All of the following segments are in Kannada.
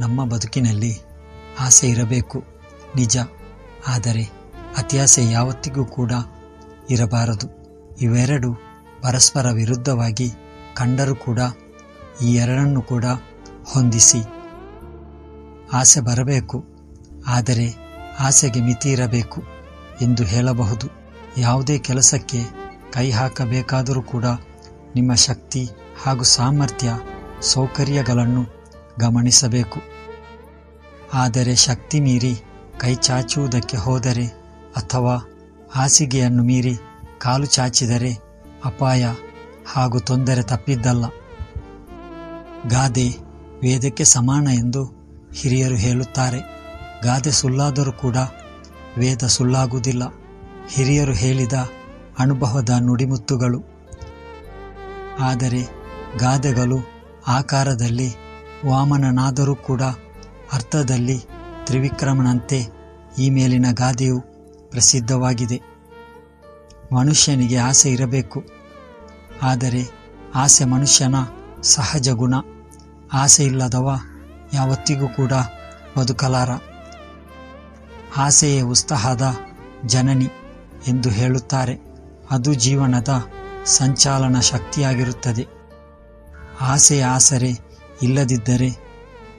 ನಮ್ಮ ಬದುಕಿನಲ್ಲಿ ಆಸೆ ಇರಬೇಕು, ನಿಜ. ಆದರೆ ಅತಿಯಾಸೆ ಯಾವತ್ತಿಗೂ ಕೂಡ ಇರಬಾರದು. ಇವೆರಡು ಪರಸ್ಪರ ವಿರುದ್ಧವಾಗಿ ಕಂಡರೂ ಕೂಡ ಈ ಎರಡನ್ನು ಕೂಡ ಹೊಂದಿಸಿ. ಆಸೆ ಬರಬೇಕು, ಆದರೆ ಆಸೆಗೆ ಮಿತಿ ಇರಬೇಕು ಎಂದು ಹೇಳಬಹುದು. ಯಾವುದೇ ಕೆಲಸಕ್ಕೆ ಕೈ ಹಾಕಬೇಕಾದರೂ ಕೂಡ ನಿಮ್ಮ ಶಕ್ತಿ ಹಾಗೂ ಸಾಮರ್ಥ್ಯ ಸೌಕರ್ಯಗಳನ್ನು ಗಮನಿಸಬೇಕು. ಆದರೆ ಶಕ್ತಿ ಮೀರಿ ಕೈ ಚಾಚುವುದಕ್ಕೆ ಹೋದರೆ ಅಥವಾ ಹಾಸಿಗೆಯನ್ನು ಮೀರಿ ಕಾಲು ಚಾಚಿದರೆ ಅಪಾಯ ಹಾಗೂ ತೊಂದರೆ ತಪ್ಪಿದ್ದಲ್ಲ. ಗಾದೆ ವೇದಕ್ಕೆ ಸಮಾನ ಎಂದು ಹಿರಿಯರು ಹೇಳುತ್ತಾರೆ. ಗಾದೆ ಸುಳ್ಳಾದರೂ ಕೂಡ ವೇದ ಸುಳ್ಳಾಗುವುದಿಲ್ಲ. ಹಿರಿಯರು ಹೇಳಿದ ಅನುಭವದ ನುಡಿಮುತ್ತುಗಳು. ಆದರೆ ಗಾದೆಗಳು ಆಕಾರದಲ್ಲಿ ವಾಮನನಾದರೂ ಕೂಡ ಅರ್ಥದಲ್ಲಿ ತ್ರಿವಿಕ್ರಮನಂತೆ ಈ ಮೇಲಿನ ಗಾದೆಯು ಪ್ರಸಿದ್ಧವಾಗಿದೆ. ಮನುಷ್ಯನಿಗೆ ಆಸೆ ಇರಬೇಕು. ಆದರೆ ಆಸೆ ಮನುಷ್ಯನ ಸಹಜ ಗುಣ. ಆಸೆ ಇಲ್ಲದವ ಯಾವತ್ತಿಗೂ ಕೂಡ ಬದುಕಲಾರ. ಆಸೆಯೇ ಉತ್ಸಾಹದ ಜನನಿ ಎಂದು ಹೇಳುತ್ತಾರೆ. ಅದು ಜೀವನದ ಸಂಚಾಲನ ಶಕ್ತಿಯಾಗಿರುತ್ತದೆ. ಆಸೆಯ ಆಸರೆ ಇಲ್ಲದಿದ್ದರೆ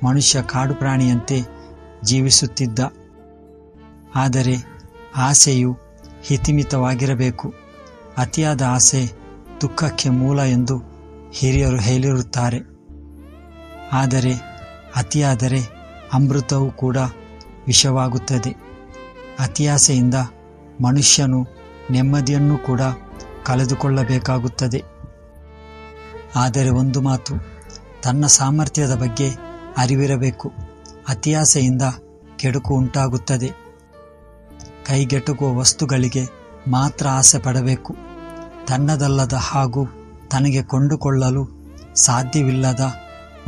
ಮನುಷ್ಯ ಕಾಡು ಪ್ರಾಣಿಯಂತೆ ಜೀವಿಸುತ್ತಿದ್ದ. ಆದರೆ ಆಸೆಯು ಹಿತಿಮಿತವಾಗಿರಬೇಕು. ಅತಿಯಾದ ಆಸೆ ದುಃಖಕ್ಕೆ ಮೂಲ ಎಂದು ಹಿರಿಯರು ಹೇಳಿರುತ್ತಾರೆ. ಆದರೆ ಅತಿಯಾದರೆ ಅಮೃತವೂ ಕೂಡ ವಿಷವಾಗುತ್ತದೆ. ಅತಿಯಾಸೆಯಿಂದ ಮನುಷ್ಯನು ನೆಮ್ಮದಿಯನ್ನು ಕೂಡ ಕಳೆದುಕೊಳ್ಳಬೇಕಾಗುತ್ತದೆ. ಆದರೆ ಒಂದು ಮಾತು ತನ್ನ ಸಾಮರ್ಥ್ಯದ ಬಗ್ಗೆ ಅರಿವಿರಬೇಕು. ಅತಿಯಾಸೆಯಿಂದ ಕೆಡುಕು ಉಂಟಾಗುತ್ತದೆ. ಕೈಗೆಟುಕುವ ವಸ್ತುಗಳಿಗೆ ಮಾತ್ರ ಆಸೆ ಪಡಬೇಕು. ತನ್ನದಲ್ಲದ ಹಾಗೂ ತನಗೆ ಕೊಂಡುಕೊಳ್ಳಲು ಸಾಧ್ಯವಿಲ್ಲದ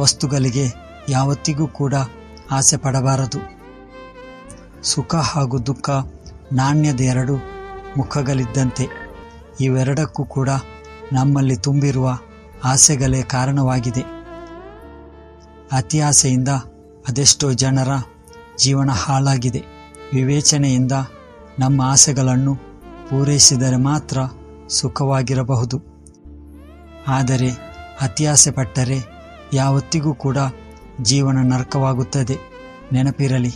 ವಸ್ತುಗಳಿಗೆ ಯಾವತ್ತಿಗೂ ಕೂಡ ಆಸೆ ಪಡಬಾರದು. ಸುಖ ಹಾಗೂ ದುಃಖ ನಾಣ್ಯದ ಎರಡು ಮುಖಗಳಿದ್ದಂತೆ ಇವೆರಡಕ್ಕೂ ಕೂಡ ನಮ್ಮಲ್ಲಿ ತುಂಬಿರುವ ಆಸೆಗಳೇ ಕಾರಣವಾಗಿದೆ. ಅತಿ ಆಸೆಯಿಂದ ಅದೆಷ್ಟೋ ಜನರ ಜೀವನ ಹಾಳಾಗಿದೆ. ವಿವೇಚನೆಯಿಂದ ನಮ್ಮ ಆಸೆಗಳನ್ನು ಪೂರೈಸಿದರೆ ಮಾತ್ರ ಸುಖವಾಗಿರಬಹುದು. ಆದರೆ ಅತಿಯಾಸೆ ಪಟ್ಟರೆ ಯಾವತ್ತಿಗೂ ಕೂಡ ಜೀವನ ನರಕವಾಗುತ್ತದೆ. ನೆನಪಿರಲಿ.